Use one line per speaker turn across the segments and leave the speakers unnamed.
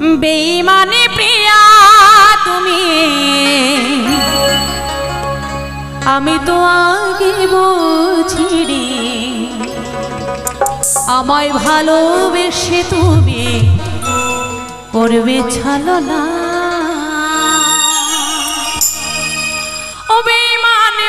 বেইমানে প্রিয়া তুমি। আমি তো আগে বুঝিনি। আমায় ভালোবেসে তুমি করবে ছালো না ও বেইমানে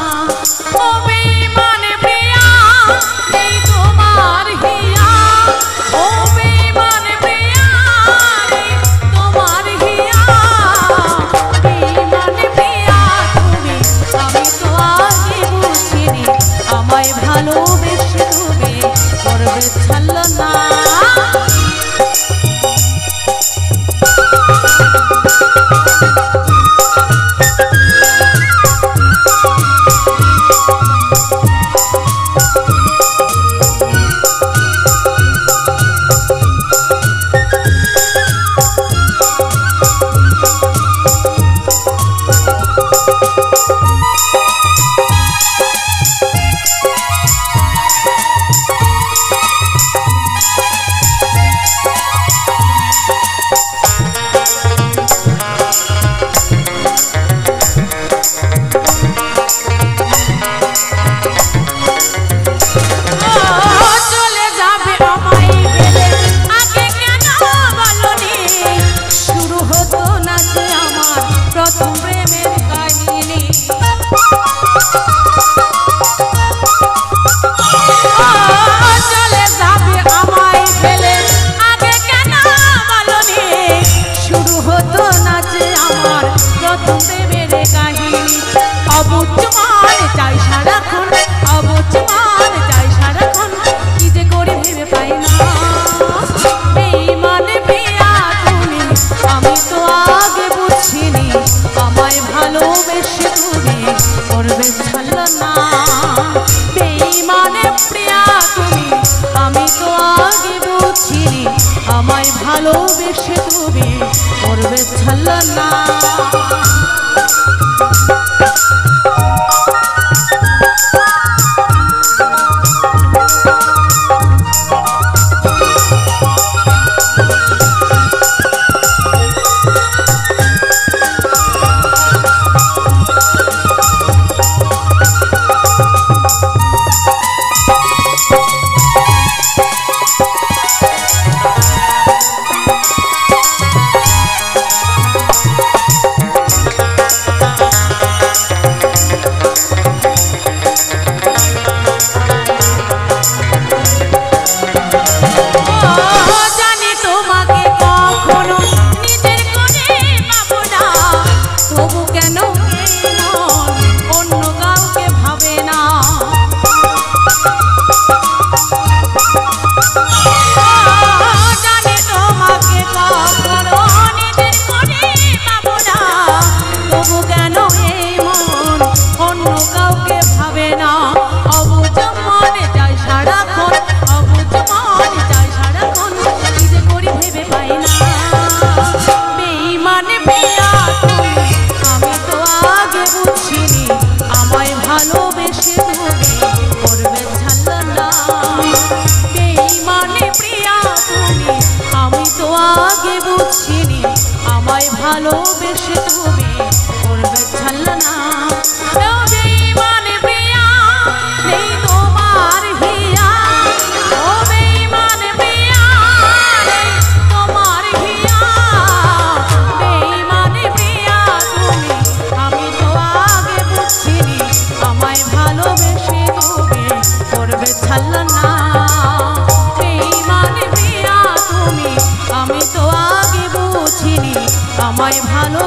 যত নাচে আমার যত প্রেমের গা ভালোবেসে তুমি করবে ছাল্লা না। ভালোবেসে আমায় ভালোবেসে